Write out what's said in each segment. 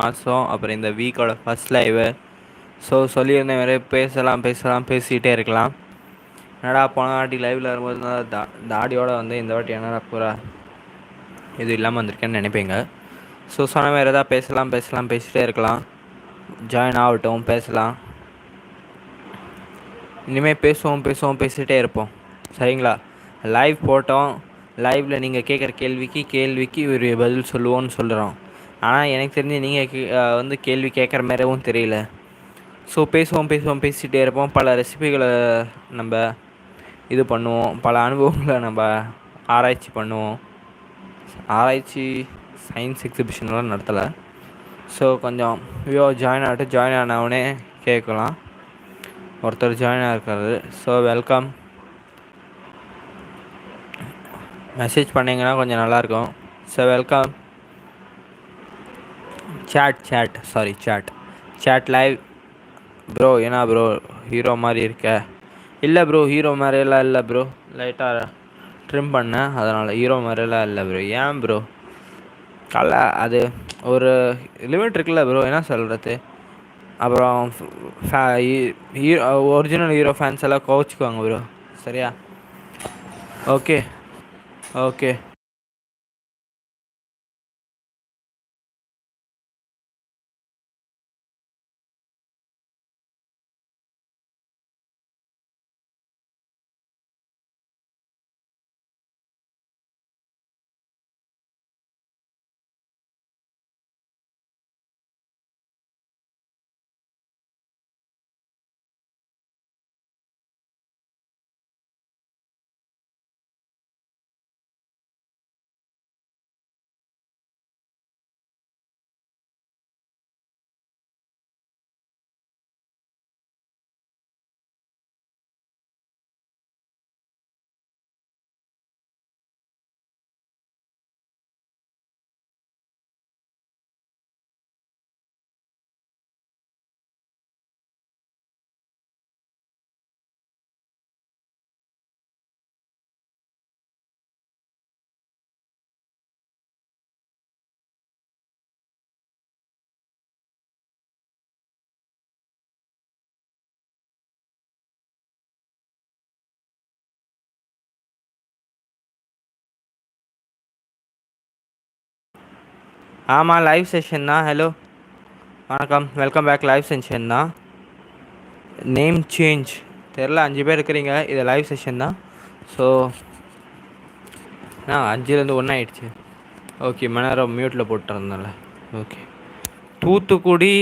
மாதம் அப்புறம் இந்த வீக்கோட ஃபஸ்ட் லைவு ஸோ சொல்லியிருந்தேன் வேறு பேசலாம் பேசலாம் பேசிகிட்டே இருக்கலாம். என்னடா போன வாட்டி லைவில் வரும்போது தா தாடியோடு வந்து இந்த வாட்டி என்னடா பூரா இது இல்லாமல் வந்திருக்கேன்னு நினைப்பீங்க. ஸோ சொன்ன வேறு எதாவது பேசலாம் பேசலாம் பேசிகிட்டே இருக்கலாம். ஜாயின் ஆகட்டும் பேசலாம். இனிமேல் பேசுவோம் பேசுவோம் பேசிகிட்டே இருப்போம். சரிங்களா? லைவ் போட்டோம். லைவில் நீங்கள் கேட்குற கேள்விக்கு கேள்விக்கு ஒரு பதில் சொல்லுவோன்னு சொல்கிறோம் ஆனால் எனக்கு தெரிஞ்சு நீங்கள் வந்து கேள்வி கேட்குற மாதிரியும் தெரியல. ஸோ பேசுவோம் பேசுவோம் பேசிகிட்டே இருப்போம். பல ரெசிபிகளை நம்ம இது பண்ணுவோம். பல அனுபவங்களை நம்ம ஆராய்ச்சி பண்ணுவோம். ஆராய்ச்சி சயின்ஸ் எக்ஸிபிஷன்லாம் நடத்தலை. ஸோ கொஞ்சம் வியோ ஜாயின் ஆகிட்டு ஜாயின் ஆனவுடனே கேட்கலாம். ஒருத்தர் ஜாயின் ஆகிருக்காரு ஸோ வெல்கம் மெசேஜ் பண்ணிங்கன்னா கொஞ்சம் நல்லாயிருக்கும் so welcome chat chat sorry chat chat live bro ஏன்னா ப்ரோ ஹீரோ மாதிரி இருக்க. இல்லை ப்ரோ ஹீரோ மாதிரியெல்லாம் இல்லை ப்ரோ லைட்டாக ட்ரிம் பண்ணேன் அதனால் ஹீரோ மாதிரியெல்லாம் இல்லை ப்ரோ ஏன் ப்ரோ கல அது ஒரு லிமிட் இருக்குல்ல ப்ரோ என்ன சொல்கிறது அப்புறம் ஹீரோ ஒரிஜினல் ஹீரோ ஃபேன்ஸ் எல்லாம் கோச்சிக்குவாங்க ப்ரோ சரியா? ஓகே ஓகே ஆமாம் லைவ் செஷன் தான் ஹலோ வணக்கம். வெல்கம் பேக் லைவ் செஷன் தான் நேம் சேஞ்ச் தெரில அஞ்சு பேர் இருக்கிறீங்க. இது லைவ் செஷன் தான் ஸோ ஆ அஞ்சுலேருந்து ஒன்றா ஆயிடுச்சு. ஓகே மணி நேரம் மியூட்டில் போட்டுருந்தேன்ல. ஓகே தூத்துக்குடி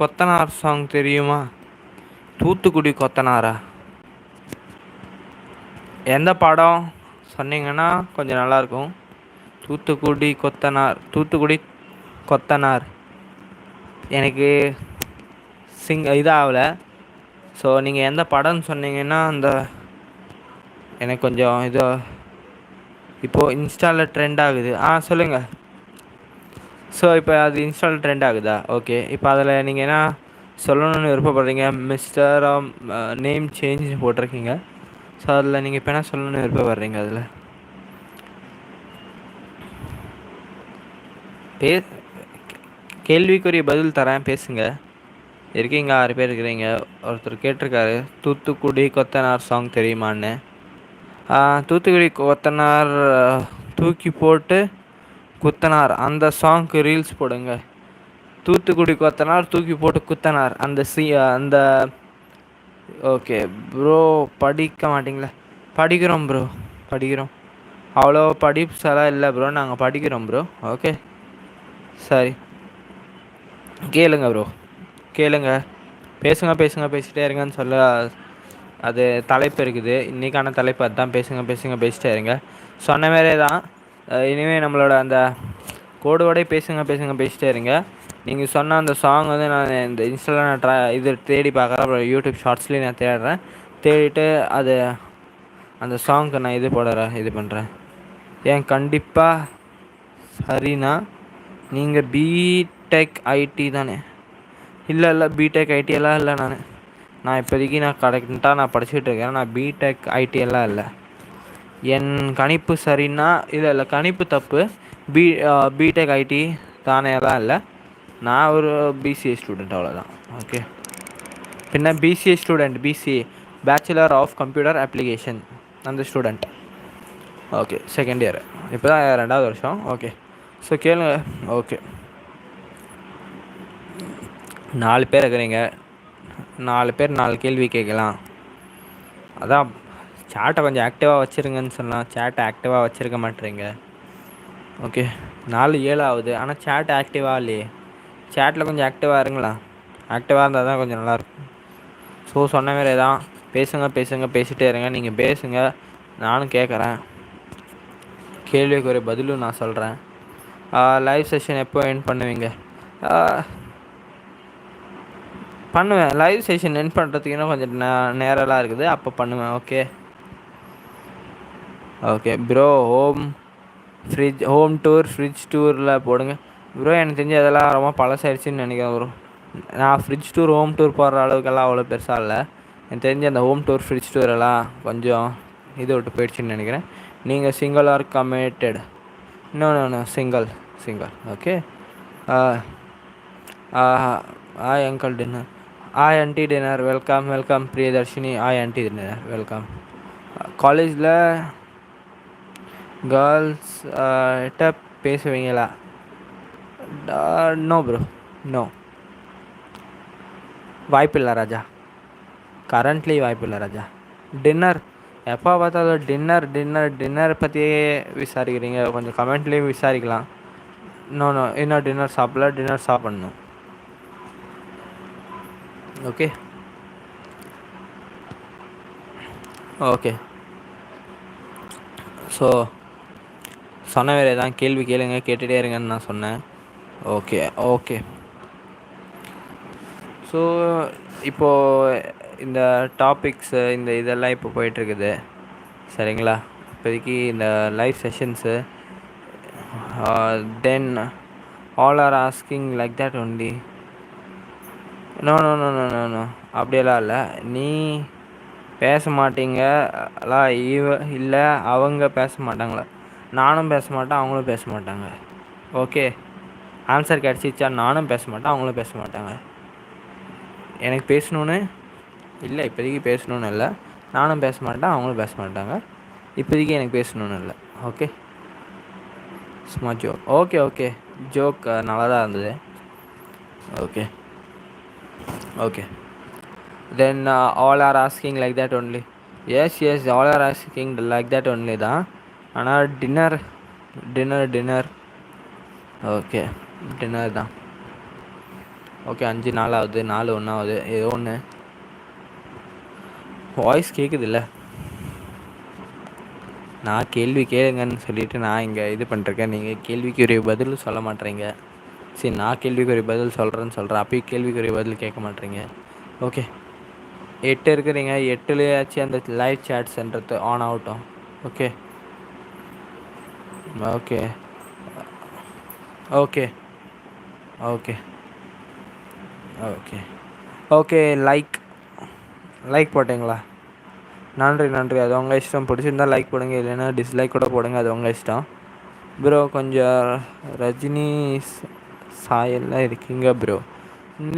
கொத்தனார் சாங் தெரியுமா? தூத்துக்குடி கொத்தனாரா? எந்த படம் சொன்னீங்கன்னா கொஞ்சம் நல்லாயிருக்கும் தூத்துக்குடி கொத்தனார் தூத்துக்குடி கொத்தனார். எனக்கு சிங் இதாகல. ஸோ நீங்கள் எந்த படம்னு சொன்னீங்கன்னா அந்த எனக்கு கொஞ்சம் இது இப்போது இன்ஸ்டாவில் ட்ரெண்ட் ஆகுது. ஆ சொல்லுங்கள் ஸோ இப்போ அது இன்ஸ்டால் ட்ரெண்ட் ஆகுதா? ஓகே இப்போ அதில் நீங்கள் என்ன சொல்லணும்னு விருப்பப்படுறீங்க? மிஸ்டர் நேம் சேஞ்ச் போட்டிருக்கீங்க. ஸோ அதில் நீங்கள் இப்போ என்ன சொல்லணும்னு விருப்பப்படுறீங்க அதில்? பேர் கேள்விக்குரிய பதில் தரேன் பேசுங்க. இருக்கீங்க ஆறு பேர் இருக்கிறீங்க. ஒருத்தர் கேட்டிருக்காரு தூத்துக்குடி கொத்தனார் சாங் தெரியுமான்னு. தூத்துக்குடி கொத்தனார் தூக்கி போட்டு குத்தனார். அந்த சாங்க்கு ரீல்ஸ் போடுங்க. தூத்துக்குடி கொத்தனார் தூக்கி போட்டு குத்தனார். அந்த சி அந்த ஓகே ப்ரோ படிக்க மாட்டிங்களா. படிக்கிறோம் ப்ரோ படிக்கிறோம். அவ்வளோ படிப்ஸெல்லாம் இல்லை ப்ரோ நாங்கள் படிக்கிறோம் ப்ரோ ஓகே சரி. கேளுங்க ப்ரோ கேளுங்க. பேசுங்க பேசுங்க பேசிகிட்டே இருங்கன்னு சொல்ல அது தலைப்பு இருக்குது. இன்றைக்கான தலைப்பு அதுதான். பேசுங்க பேசுங்க பேசிட்டே இருங்க. சொன்ன மாதிரியே தான். இனிமேல் நம்மளோட அந்த கோடுவோடே பேசுங்க பேசுங்க பேசிட்டே இருங்க. நீங்கள் சொன்ன அந்த சாங் வந்து நான் இந்த இன்ஸ்டாவில் நான் ட்ரா இது தேடி பார்க்குறேன். அப்புறம் யூடியூப் ஷார்ட்ஸ்லேயும் நான் தேடுறேன். தேடிட்டு அது அந்த சாங்க்கு நான் இது போடுறேன் இது பண்ணுறேன் ஏன் கண்டிப்பாக சரிண்ணா நீங்கள் பிடெக் ஐடி தானே. இல்லை இல்லை பிடெக் ஐடி எல்லாம் இல்லை நான். நான் இப்போதைக்கு நான் கரெக்டாக நான் படிச்சுட்டு இருக்கேன். நான் பிடெக் ஐடி எல்லாம் இல்லை. என் கணிப்பு சரின்னா இல்லை இல்லை கணிப்பு தப்பு. பி பிடெக் ஐடி தானே எல்லாம் இல்லை. நான் ஒரு பிசிஏ ஸ்டூடெண்ட் அவ்வளோதான் ஓகே பின்ன BCA student BCA bachelor of computer application அந்த ஸ்டூடெண்ட் ஓகே செகண்ட் இயர் இப்போ தான் ரெண்டாவது வருஷம். ஓகே ஸோ கேளுங்க. ஓகே நாலு பேர் இருக்கிறீங்க. நாலு பேர் நாலு கேள்வி கேட்கலாம். அதான் சேட்டை கொஞ்சம் ஆக்டிவாக வச்சுருங்கன்னு சொன்னால் சேட்டை ஆக்டிவாக வச்சுருக்க மாட்டேறீங்க ஓகே நாலு ஏழு ஆகுது ஆனால் சேட் ஆக்டிவாக இல்லையே. சேட்டில் கொஞ்சம் ஆக்டிவாக இருங்களா ஆக்டிவாக இருந்தால் தான் கொஞ்சம் நல்லாயிருக்கும் ஸோ சொன்ன மாரி தான். பேசுங்க பேசுங்க பேசிகிட்டே இருங்க. நீங்கள் பேசுங்க நானும் கேட்குறேன். கேள்விக்கு ஒரு பதிலும் நான் சொல்கிறேன் லைவ் செஷன் எப்போ என் பண்ணுவீங்க? பண்ணுவேன். லைவ் செஷன் என் பண்ணுறதுக்கு இன்னும் கொஞ்சம் நே நேரம்லாம் இருக்குது. அப்போ பண்ணுவேன். Okay okay bro home fridge home tour fridge டூரில் போடுங்க. ப்ரோ எனக்கு தெரிஞ்சு அதெல்லாம் ரொம்ப பழசாயிடுச்சுன்னு நினைக்கிறேன் ப்ரோ நான் ஃப்ரிட்ஜ் டூர் ஹோம் டூர் போடுற அளவுக்கெல்லாம் அவ்வளோ பெருசாக இல்லை. எனக்கு தெரிஞ்சு அந்த ஹோம் டூர் ஃப்ரிட்ஜ் டூர் எல்லாம் கொஞ்சம் இது விட்டு போயிடுச்சுன்னு நினைக்கிறேன். நீங்கள் single or committed no no no single single okay ஆ ஆஹா ஆ அங்கிள் டின்னர் ஆய் aunty dinner welcome welcome Priyadharshini ஆய் ஆண்டி டின்னர் வெல்கம் காலேஜில் கேர்ள்ஸ் கிட்ட பேசுவீங்களா? நோ ப்ரோ நோ வாய்ப்பில்லை ராஜா. கரண்ட்லி வாய்ப்பில்லை ராஜா. டின்னர் எப்போ பார்த்தாலும் டின்னர் டின்னர் டின்னர் பற்றியே விசாரிக்கிறீங்க. கொஞ்சம் கமெண்ட்லேயும் விசாரிக்கலாம். இன்னொன்று நோ இன்னும் டின்னர் சாப்பிடல. டின்னர் சாப்பிட்ணும். ஓகே. ஓகே. ஸோ சொன்ன வேறு தான் கேள்வி கேளுங்க கேட்டுகிட்டே இருங்கன்னு நான் சொன்னேன். Okay okay. ஸோ இப்போது இந்த டாபிக்ஸு இந்த இதெல்லாம் இப்போ போயிட்டுருக்குது. சரிங்களா? இப்போதைக்கு இந்த live sessions then all are asking like that only no no no no no no அப்படியெல்லாம் இல்லை. நீ பேச மாட்டீங்க எல்லாம் இவ இல்லை அவங்க பேச மாட்டாங்களா? நானும் பேச மாட்டேன் அவங்களும் பேச மாட்டாங்க. ஓகே ஆன்சர் கிடச்சிச்சா நானும் பேச மாட்டேன் அவங்களும் பேச மாட்டாங்க. எனக்கு பேசணுன்னு இல்லை இப்போதைக்கு பேசணுன்னு இல்லை. நானும் பேச மாட்டேன் அவங்களும் பேச மாட்டாங்க. இப்போதைக்கு எனக்கு பேசணுன்னு இல்லை. ஓகே சும்மா ஜோக் ஓகே ஓகே ஜோக் நல்லா தான் இருந்தது. Okay okay then all are asking like that only yes yes all are asking like that only தான் ஆனால் dinner dinner dinner okay dinner தான் ஓகே அஞ்சு நாள் ஆகுது நாலு ஒன்றாவது ஏதோ ஒன்று வாய்ஸ் கேட்குதுல்ல நான் கேள்வி கேளுங்கன்னு சொல்லிவிட்டு நான் இங்கே இது பண்ணிருக்கேன் நீங்கள் கேள்விக்குரிய பதிலும் சொல்ல மாட்டேறீங்க. சரி நான் கேள்விக்குரிய பதில் சொல்கிறேன்னு சொல்கிறேன் அப்பயும் கேள்விக்குரிய பதில் கேட்க மாட்டேறீங்க ஓகே எட்டு இருக்கிறீங்க. எட்டுலேயாச்சும் அந்த லைவ் சேட்ஸ்ன்றது ஆன் ஆகட்டும் okay okay okay okay okay okay like like போட்டிங்களா? நன்றி நன்றி. அது உங்கள் இஷ்டம். பிடிச்சிருந்தால் லைக் போடுங்க. இல்லைன்னா டிஸ்லைக் கூட போடுங்க. அது உங்கள் இஷ்டம். ப்ரோ கொஞ்சம் ரஜினி சாயல்லாம் இருக்கீங்க ப்ரோ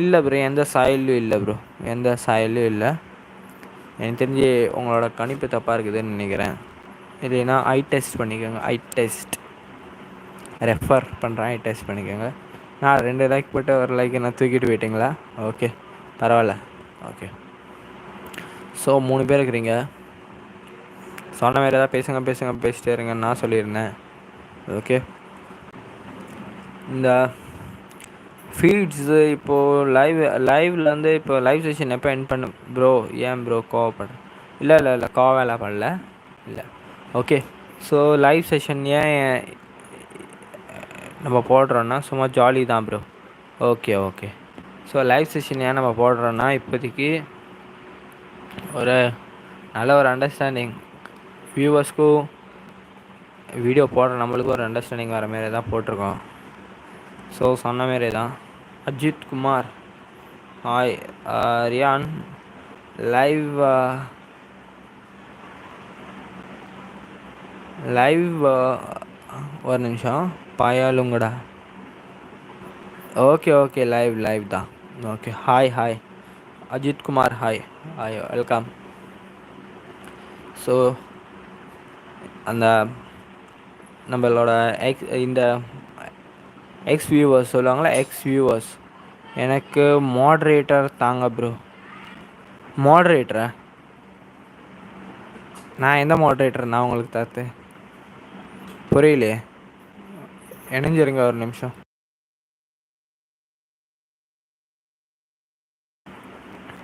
இல்லை ப்ரோ எந்த சாயலும் இல்லை ப்ரோ எந்த சாயலும் இல்லை. எனக்கு தெரிஞ்சு உங்களோட கணிப்பு தப்பாக இருக்குதுன்னு நினைக்கிறேன். இல்லைன்னா ஐ டெஸ்ட் பண்ணிக்கோங்க. ஐ டெஸ்ட் ரெஃபர் பண்ணுறேன் ஐ டெஸ்ட் பண்ணிக்கோங்க. நான் ரெண்டு லைக் போட்டு ஒரு லைக் நான் தூக்கிட்டு போயிட்டீங்களா? ஓகே பரவாயில்ல. ஓகே ஸோ மூணு பேர் இருக்கிறீங்க. சொன்ன மாதிரி ஏதாவது பேசுங்க பேசுங்க பேசிட்டே இருங்கன்னு நான் சொல்லியிருந்தேன். ஓகே இந்த ஃபீட்ஸு இப்போது லைவ் லைவில் வந்து இப்போ லைவ் செஷன் எப்போ என் பண்ண? ப்ரோ ஏன் ப்ரோ கோவப்பட? இல்லை இல்லை இல்லை கோவேலா பண்ணல இல்லை. ஓகே ஸோ லைவ் செஷன் ஏன் நம்ம போடுறோன்னா சும்மா ஜாலி தான் bro okay okay so live session ஏன் நம்ம போடுறோன்னா இப்போதைக்கு ஒரு நல்ல ஒரு அண்டர்ஸ்டாண்டிங் வியூவர்ஸ்க்கும் வீடியோ போடுற நம்மளுக்கும் ஒரு அண்டர்ஸ்டாண்டிங் வர மாரி தான் போட்டிருக்கோம். ஸோ சொன்ன மாரி தான் Ajith Kumar. Hi Ryan live live ஒரு நிமிஷம். பாயாலுங்கடா. ஓகே ஓகே லைவ் லைவ் தான். Okay hi hi Ajith Kumar hi hi welcome so அந்த நம்மளோட எக்ஸ் இந்த எக்ஸ் வியூவர்ஸ் சொல்லுவாங்களா எக்ஸ் வியூவர்ஸ் எனக்கு மாட்ரேட்டர் தாங்க ப்ரோ மாட்ரேட்டரா நான் எந்த மாட்ரேட்டர் நான் உங்களுக்கு தாத்து புரியலையே. இணைஞ்சிருங்க ஒரு நிமிஷம்.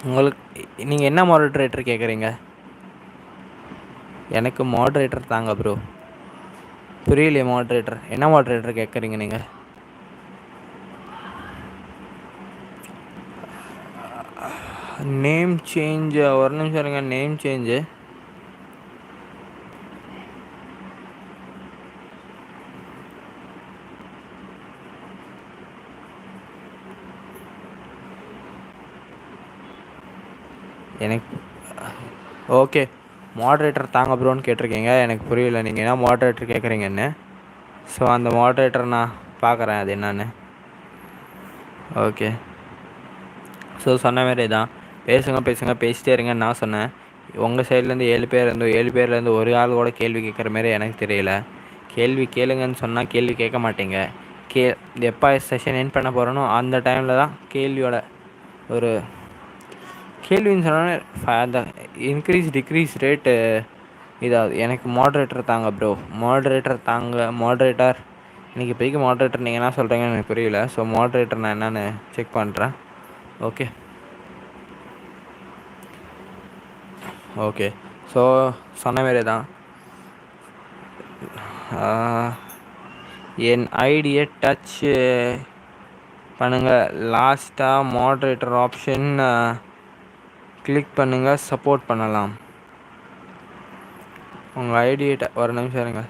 உங்களுக்கு நீங்கள் என்ன மாடரேட்டர் கேட்குறீங்க எனக்கு மாட்ரேட்டர் தாங்க ப்ரோ புரியலையே மாட்ரேட்டர் என்ன மாட்ரேட்டர் கேட்குறீங்க நீங்கள் நேம் சேஞ்சு ஒரு நிமிஷம் இருங்க நேம் சேஞ்சு எனக்கு ஓகே மாட்ரேட்டர் தாங்க ப்ரோன்னு கேட்டிருக்கீங்க. எனக்கு புரியல நீங்கள் என்ன மாட்ரேட்டர் கேட்குறீங்கன்னு ஸோ அந்த மாட்ரேட்டர் நான் பார்க்குறேன் அது என்னன்னு. ஓகே ஸோ சொன்ன மாதிரி தான் பேசுங்க பேசுங்க பேசிட்டே இருங்கன்னு நான் சொன்னேன். உங்கள் சைட்லேருந்து ஏழு பேர் இருந்தோ ஏழு பேர்லேருந்து ஒரு ஆள் கூட கேள்வி கேட்குற மாரி எனக்கு தெரியல. கேள்வி கேளுங்கன்னு சொன்னால் கேள்வி கேட்க மாட்டீங்க. கே எப்போ செஷன் என் பண்ண போகிறனோ அந்த டைமில் தான் கேள்வியோட ஒரு கேள்வின்னு சொன்னோன்னே அந்த இன்க்ரீஸ் டிக்ரீஸ் ரேட்டு இதாகுது. எனக்கு மாட்ரேட்டர் தாங்க ப்ரோ மாட்ரேட்டர் தாங்க மாட்ரேட்டர் இன்றைக்கி இப்போதைக்கு மாட்ரேட்டர் நீங்கள் என்ன சொல்கிறீங்கன்னு எனக்கு புரியல. ஸோ மாட்ரேட்டர் நான் என்னென்னு செக் பண்ணுறேன் ஓகே ஓகே. ஸோ சொன்ன மாரி தான். என் ஐடியை டச் பண்ணுங்கள் லாஸ்ட்டாக மாட்ரேட்டர் ஆப்ஷன் கிளிக் பண்ணுங்கள் சப்போர்ட் பண்ணலாம். உங்கள் ஐடியை ஒரு நிமிஷம் இருங்க.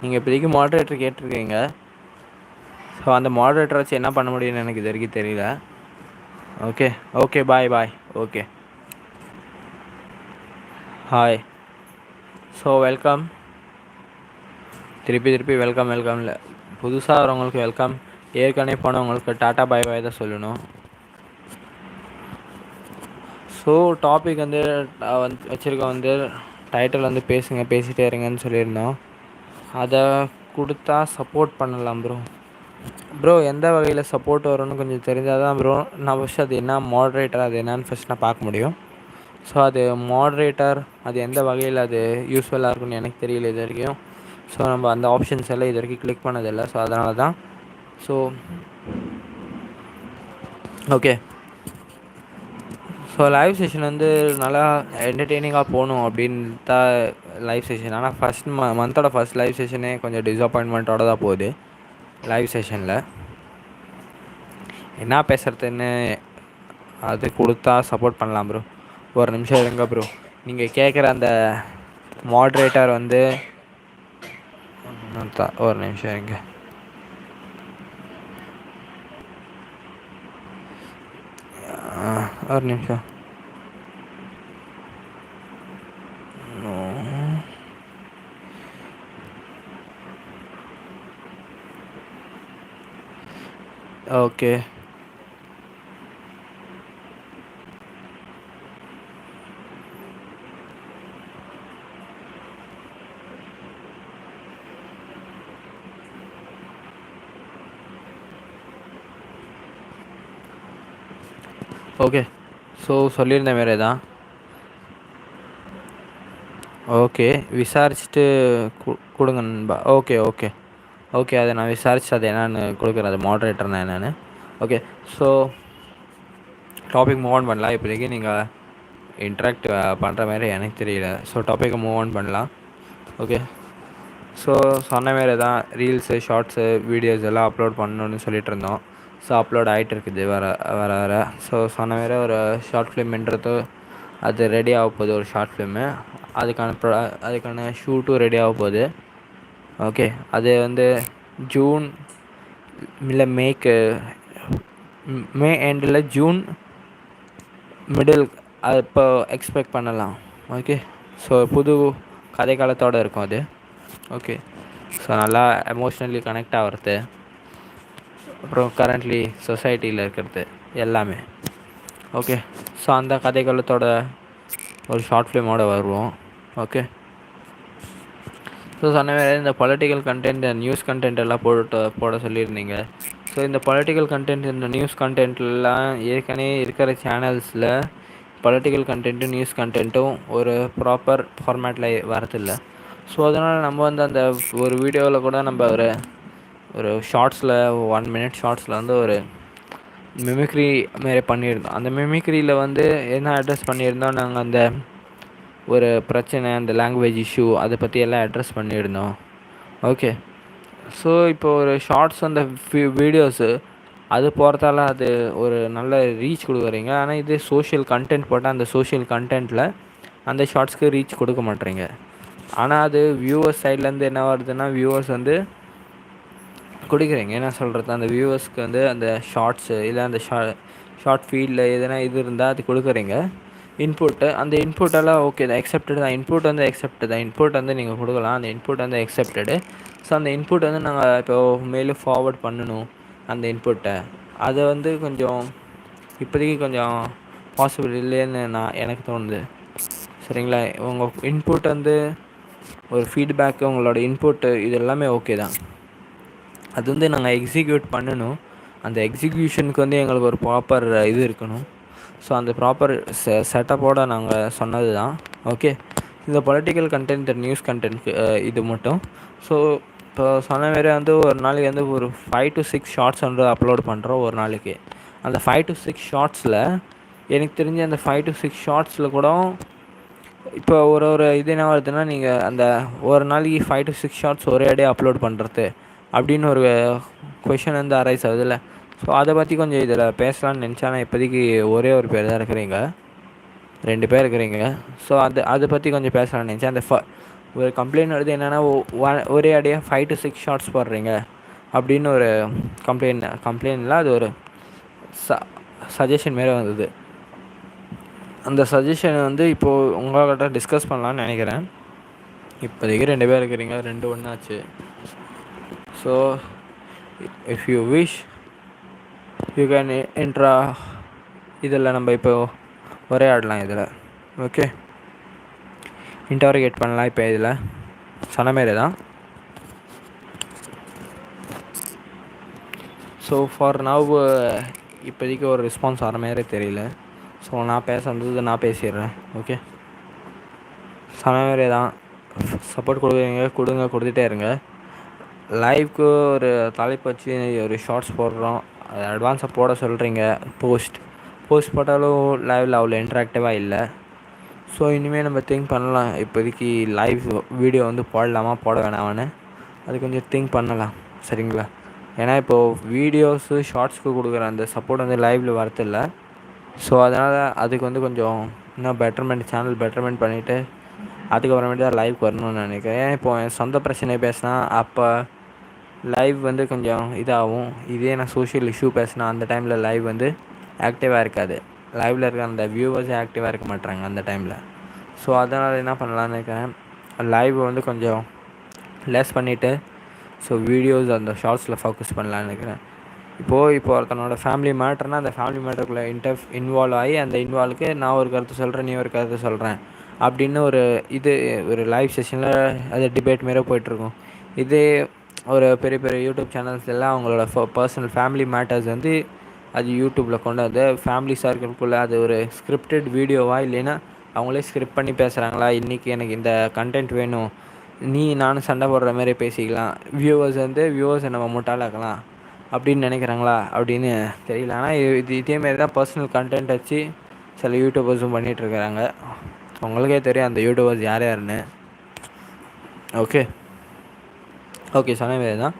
நீங்கள் இப்போதைக்கு மாடரேட்டர் கேட்டிருக்கீங்க. ஸோ அந்த மாடரேட்டரை வச்சு என்ன பண்ண முடியும்னு எனக்கு இது வரைக்கும் தெரியல. Okay okay bye bye okay hi so welcome திருப்பி திருப்பி வெல்கம் வெல்கம் இல்லை புதுசாக வரவங்களுக்கு வெல்கம் ஏற்கனவே போனவங்களுக்கு டாட்டா பாய் பாய் தான் சொல்லணும். ஸோ டாபிக் வந்து வந்து வச்சுருக்க வந்து டைட்டில் வந்து பேசுங்க பேசிகிட்டே இருங்கன்னு சொல்லியிருந்தோம். அதை கொடுத்தா சப்போர்ட் பண்ணலாம் ப்ரோ ப்ரோ எந்த வகையில் சப்போர்ட் வரும்னு கொஞ்சம் தெரிஞ்சால் தான் ப்ரோ நான் ஃபஸ்ட் அது என்ன மாட்ரேட்டர் அது என்னன்னு ஃபஸ்ட் நான் பார்க்க முடியும். ஸோ அது மாட்ரேட்டர் அது எந்த வகையில் அது யூஸ்ஃபுல்லாக இருக்குன்னு எனக்கு தெரியல இது வரைக்கும். ஸோ நம்ம அந்த ஆப்ஷன்ஸ் எல்லாம் இது வரைக்கும் கிளிக் பண்ணதில்லை. ஸோ அதனால தான் so okay so live session வந்து நல்லா என்டர்டெய்னிங்காக போகணும் அப்படின்னு தான் லைவ் செஷன் ஆனால் ஃபஸ்ட் ம மந்தோட ஃபஸ்ட் லைவ் செஷனே கொஞ்சம் டிஸப்பாயின்மெண்ட்டோட தான் போகுது லைவ் செஷனில் என்ன பேசுகிறதுன்னு அது கொடுத்தா சப்போர்ட் பண்ணலாம் ப்ரோ ஒரு நிமிஷம் இருங்க ப்ரோ நீங்கள் கேட்குற அந்த மாட்ரேட்டர் வந்து ஒரு நிமிஷம் இருங்க. ஒரு நிமிஷம். ஓகே ஓகே ஸோ சொல்லியிருந்த மாரி தான் ஓகே விசாரிச்சுட்டு கு கொடுங்க நண்பா. ஓகே ஓகே ஓகே அதை நான் விசாரிச்சு அது என்னென்னு கொடுக்குறேன். அது மாட்ரேட்டர்னா என்னென்னு. Okay so topic move on பண்ணலாம். இப்போதைக்கு நீங்கள் இன்ட்ராக்ட் பண்ணுற மாதிரி எனக்கு தெரியல. ஸோ டாப்பிக்கை மூவ் ஆன் பண்ணலாம். ஓகே ஸோ சொன்ன மாரி தான் ரீல்ஸு ஷார்ட்ஸு வீடியோஸ் எல்லாம் அப்லோட் பண்ணணுன்னு சொல்லிட்டு இருந்தோம். ஸோ அப்லோட் ஆகிட்டு இருக்குது வர வர வர. ஸோ சொன்ன மாரி ஒரு ஷார்ட் ஃபிலிம்ன்றது அது ரெடி ஆக போகுது ஒரு ஷார்ட் ஃபிலிமு அதுக்கான ப்ரொ அதுக்கான ஷூட்டும் ரெடி ஆக போகுது. ஓகே. அது வந்து ஜூன் இல்லை மேக்கு மே எண்டில் ஜூன் மிடில் அது இப்போ எக்ஸ்பெக்ட் பண்ணலாம். ஓகே. ஸோ புது கதை காலத்தோடு இருக்கும் அது. ஓகே. ஸோ நல்லா எமோஷ்னலி கனெக்ட் ஆகிறது. அப்புறம் கரண்ட்லி சொசைட்டியில் இருக்கிறது எல்லாமே. ஓகே. ஸோ அந்த கதை காலத்தோட ஒரு ஷார்ட் ஃபிலிமோடு வருவோம். ஓகே. ஸோ சொன்ன வேறு இந்த பொலிட்டிக்கல் கண்டென்ட் நியூஸ் கண்டென்ட் எல்லாம் போட்டு போட சொல்லியிருந்தீங்க. ஸோ இந்த பொலிட்டிக்கல் கண்டென்ட் இந்த நியூஸ் கண்டென்ட்லாம் ஏற்கனவே இருக்கிற சேனல்ஸில் பொலிட்டிக்கல் கண்டென்ட்டும் நியூஸ் கண்டென்ட்டும் ஒரு ப்ராப்பர் ஃபார்மேட்டில் வரதில்லை. ஸோ அதனால் நம்ம வந்து அந்த ஒரு வீடியோவில் கூட நம்ம ஒரு ஒரு ஷார்ட்ஸில் ஒன் மினிட் ஷார்ட்ஸில் வந்து ஒரு மிமிக்ரி மாரி பண்ணியிருந்தோம். அந்த மிமிக்ரியில் வந்து என்ன அட்ரஸ் பண்ணியிருந்தோம்? நாங்கள் அந்த ஒரு பிரச்சனை அந்த லாங்குவேஜ் இஷ்யூ அதை பற்றி எல்லாம் அட்ரஸ் பண்ணியிருந்தோம். ஓகே ஸோ இப்போ ஒரு ஷார்ட்ஸ் அந்த வீடியோஸு அது போகிறதால அது ஒரு நல்ல ரீச் கொடுக்குறீங்க. ஆனால் இது சோஷியல் கண்டென்ட் போட்டால் அந்த சோஷியல் கண்டென்ட்டில் அந்த ஷார்ட்ஸ்க்கு ரீச் கொடுக்க மாட்டேறீங்க ஆனால் அது வியூவர்ஸ் சைட்லேருந்து என்ன வருதுன்னா வியூவர்ஸ் வந்து கொடுக்குறீங்க. என்ன சொல்கிறது அந்த வியூவர்ஸ்க்கு வந்து அந்த ஷார்ட்ஸு இல்லை அந்த ஷா ஷார்ட் ஃபீல்டில் எதனா இது இருந்தால் அது கொடுக்குறீங்க. இன்புட்டு அந்த இன்புட்டெல்லாம் ஓகே தான் அக்செப்டட் தான். இன்புட் வந்து எக்ஸப்ட் தான். இன்புட் வந்து நீங்கள் கொடுக்கலாம். அந்த இன்புட் வந்து எக்ஸப்டடு ஸோ அந்த இன்புட் வந்து நாங்கள் இப்போ மேலும் ஃபார்வர்ட் பண்ணணும் அந்த இன்புட்டை அதை வந்து கொஞ்சம் இப்போதைக்கு கொஞ்சம் பாசிபிள் இல்லைன்னு நான் எனக்கு தோணுது. சரிங்களா? உங்கள் இன்புட் வந்து ஒரு ஃபீட்பேக்கு உங்களோட இன்புட்டு இது எல்லாமே ஓகே தான். அது வந்து நாங்கள் எக்ஸிக்யூட் பண்ணணும். அந்த எக்ஸிக்யூஷனுக்கு வந்து எங்களுக்கு ஒரு ப்ராப்பர் இது இருக்கணும். ஸோ அந்த ப்ராப்பர் செ செட்டப்போடு நாங்கள் சொன்னது தான் ஓகே இந்த பொலிட்டிக்கல் கண்டென்ட் நியூஸ் கண்டென்ட்க்கு இது மட்டும். ஸோ இப்போ சொன்ன மாரி வந்து ஒரு நாளைக்கு வந்து ஒரு ஃபைவ் டு சிக்ஸ் ஷார்ட்ஸ் வந்து அப்லோட் பண்ணுறோம் ஒரு நாளைக்கு. அந்த ஃபைவ் டு சிக்ஸ் ஷார்ட்ஸில் எனக்கு தெரிஞ்ச அந்த ஃபைவ் டு சிக்ஸ் ஷார்ட்ஸில் கூட இப்போ ஒரு ஒரு இது என்ன வருதுன்னா நீங்கள் அந்த ஒரு நாளைக்கு ஃபைவ் டு சிக்ஸ் ஷார்ட்ஸ் ஒரே அடியே அப்லோட் பண்ணுறது அப்படின்னு ஒரு கொஷின் வந்து அரைஸ் ஆகுதுல்ல. ஸோ அதை பற்றி கொஞ்சம் இதில் பேசலான்னு நினச்சானா. இப்போதைக்கு ஒரே ஒரு பேர் தான் இருக்கிறீங்க. ரெண்டு பேர் இருக்கிறீங்க. ஸோ அது அதை பற்றி கொஞ்சம் பேசலாம்னு நினச்சேன். அந்த ஃப ஒரு கம்ப்ளைண்ட் வருது என்னென்னா ஒரே அடியாக ஃபைவ் டு சிக்ஸ் ஷார்ட்ஸ் போடுறீங்க. அப்படின்னு ஒரு கம்ப்ளைண்ட் கம்ப்ளைண்டில் அது ஒரு ச சஜஷன் மாரி வந்தது. அந்த சஜஷன் வந்து இப்போது உங்கள்கிட்ட டிஸ்கஸ் பண்ணலான்னு நினைக்கிறேன். இப்போதைக்கு ரெண்டு பேர் இருக்கிறீங்க. ரெண்டு ஒன்றாச்சு so if you wish you can என்ட்ரா இதில் நம்ம இப்போ உரையாடலாம் இதில். ஓகே இன்டர்கேட் பண்ணலாம் இப்போ இதில். சனமேரே தான். ஸோ ஃபார் நவ் இப்போதைக்கு ஒரு ரெஸ்பான்ஸ் வர மாதிரி தெரியல. ஸோ நான் பேச வந்தது நான் பேசிடுறேன். ஓகே சனமேரே தான். சப்போர்ட் கொடுக்குறீங்க கொடுங்க கொடுத்துட்டே இருங்க. லைவ்க்கு ஒரு தலைப்பு வச்சு ஒரு ஷார்ட்ஸ் போடுறோம். அது அட்வான்ஸாக போட சொல்கிறீங்க போஸ்ட் போஸ்ட் போட்டாலும் லைவில் அவ்வளோ இன்ட்ராக்டிவாக இல்லை. ஸோ இனிமேல் நம்ம திங்க் பண்ணலாம். இப்போதைக்கு லைவ் வீடியோ வந்து போடலாமா? போட வேணாமான்னு அது கொஞ்சம் திங்க் பண்ணலாம். சரிங்களா? ஏன்னா இப்போது வீடியோஸு ஷார்ட்ஸ்க்கு கொடுக்குற அந்த சப்போர்ட் வந்து லைவில் வரதில்ல. ஸோ அதனால் அதுக்கு வந்து கொஞ்சம் இன்னும் பெட்டர்மெண்ட் சேனல் பெட்டர்மெண்ட் பண்ணிவிட்டு அதுக்கப்புறமேட்டு தான் லைவ் வரணும்னு நினைக்கிறேன். இப்போ என் சொந்த பிரச்சனை பேசினா அப்போ லைவ் வந்து கொஞ்சம் இதாகும் இதே நான் சோஷியல் இஷ்யூ பேசினா அந்த டைமில் லைவ் வந்து ஆக்டிவாக இருக்காது. லைவில் இருக்க அந்த வியூவர்ஸ் ஆக்டிவாக இருக்க மாட்டாங்க அந்த டைமில் ஸோ அதனால் என்ன பண்ணலான்னு இருக்கேன் லைவ் வந்து கொஞ்சம் லெஸ் பண்ணிவிட்டு ஸோ வீடியோஸ் அந்த ஷார்ட்ஸில் ஃபோக்கஸ் பண்ணலான்னு இருக்கிறேன் இப்போது இப்போ ஒருத்தனோட ஃபேமிலி மேட்டர்னால் அந்த ஃபேமிலி மேட்டருக்குள்ளே இன்டர் இன்வால்வ் ஆகி அந்த இன்வால்வுக்கு நான் ஒரு கருத்து சொல்கிறேன் நீ ஒரு கருத்து சொல்கிறேன் அப்படின்னு ஒரு இது ஒரு லைவ் செஷனில் அது டிபேட் மாரி போயிட்டுருக்கும் இதே ஒரு பெரிய பெரிய யூடியூப் சேனல்ஸ்லாம் அவங்களோட பர்சனல் ஃபேமிலி மேட்டர்ஸ் வந்து அது யூடியூப்பில் கொண்டு வந்து ஃபேமிலி சர்க்கிள்குள்ளே அது ஒரு ஸ்கிரிப்டட் வீடியோவா இல்லைன்னா அவங்களே ஸ்கிரிப்ட் பண்ணி பேசுகிறாங்களா இன்றைக்கி எனக்கு இந்த கண்டென்ட் வேணும். நீ நானும் சண்டை போடுற மாதிரி பேசிக்கலாம். வியூவர்ஸ் வந்து வியூவர்ஸை நம்ம முட்டாளாக்கலாம். அப்படின்னு நினைக்கிறாங்களா? அப்படின்னு தெரியல. ஆனால் இது இதேமாரி தான் பர்சனல் கண்டென்ட் வச்சு சில யூடியூபர்ஸும் பண்ணிகிட்ருக்குறாங்க உங்களுக்கே தெரியும் அந்த யூடியூபர்ஸ் யார் யாருன்னு. ஓகே ஓகே சொன்ன தான்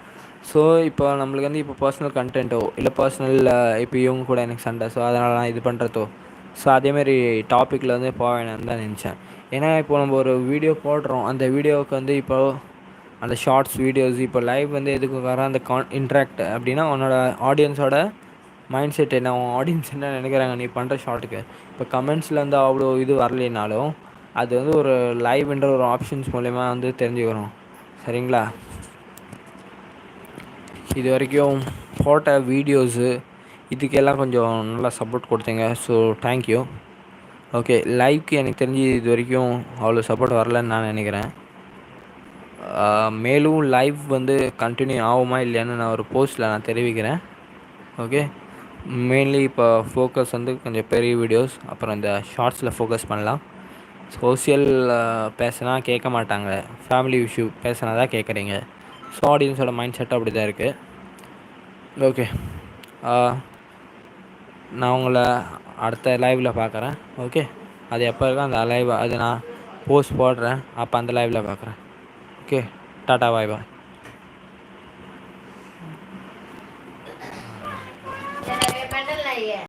ஸோ இப்போ நம்மளுக்கு வந்து இப்போ பர்சனல் கண்டென்ட்டோ இல்லை பர்சனல் இப்போ இவங்க கூட எனக்கு சண்டை ஸோ அதனால் நான் இது பண்ணுறதோ ஸோ அதேமாரி டாப்பிக்கில் வந்து போக வேணாம்னு தான் நினச்சேன். ஏன்னா இப்போ நம்ம ஒரு வீடியோ போடுறோம் அந்த வீடியோவுக்கு வந்து இப்போ அந்த ஷார்ட்ஸ் வீடியோஸ் இப்போ லைவ் வந்து எதுக்கு வர அந்த கான் இன்ட்ராக்ட் அப்படின்னா உன்னோட ஆடியன்ஸோட மைண்ட் செட் என்ன உன் ஆடியன்ஸ் என்ன நினைக்கிறாங்க நீ பண்ணுற ஷார்ட்டுக்கு இப்போ கமெண்ட்ஸில் வந்து அவ்வளோ இது வரலைனாலும் அது வந்து ஒரு லைவ்ன்ற ஒரு ஆப்ஷன்ஸ் மூலயமா வந்து தெரிஞ்சுக்கிறோம் சரிங்களா? இது வரைக்கும் போட்ட வீடியோஸு இதுக்கெல்லாம் கொஞ்சம் நல்லா சப்போர்ட் கொடுத்தீங்க ஸோ தேங்க்யூ ஓகே லைவ்க்கு எனக்கு தெரிஞ்சு இது வரைக்கும் அவ்வளோ சப்போர்ட் வரலன்னு நான் நினைக்கிறேன். மேலும் லைவ் வந்து கண்டினியூ ஆகுமா இல்லையான்னு நான் ஒரு போஸ்ட்டில் நான் தெரிவிக்கிறேன். ஓகே மெயின்லி இப்போ ஃபோக்கஸ் வந்து கொஞ்சம் பெரிய வீடியோஸ் அப்புறம் இந்த ஷார்ட்ஸில் ஃபோக்கஸ் பண்ணலாம். சோசியல் பேசினா கேட்க மாட்டாங்க. ஃபேமிலி இஷ்யூ பேசினா தான் கேட்குறீங்க. ஸோ ஆடியன்ஸோட மைண்ட் செட் அப்படி தான் இருக்குது ஓகே நான் உங்களை அடுத்த லைவில் பார்க்குறேன் ஓகே அது எப்போ இருக்கோ அந்த லைவ் அது நான் போஸ்ட் போடுறேன். அப்போ அந்த லைவில் பார்க்குறேன் ஓகே டாட்டா பாய் பாய்